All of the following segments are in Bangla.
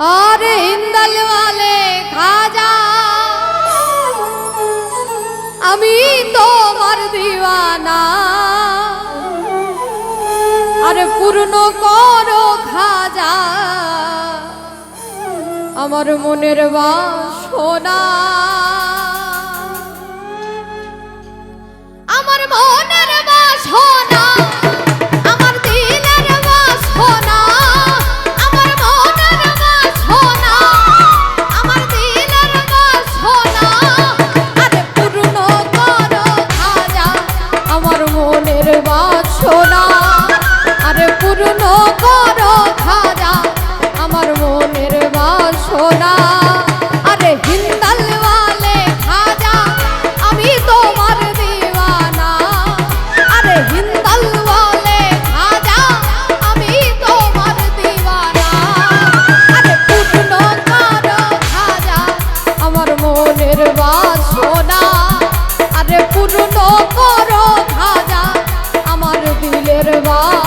और हिंदल वाले खाजा আমি তোমার দিওয়ানা। আরে পূর্ণ করো খাজা। আমার মনের বাসনা। আমার মনের বাসনা। করবা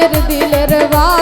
আমাদের দিলের বা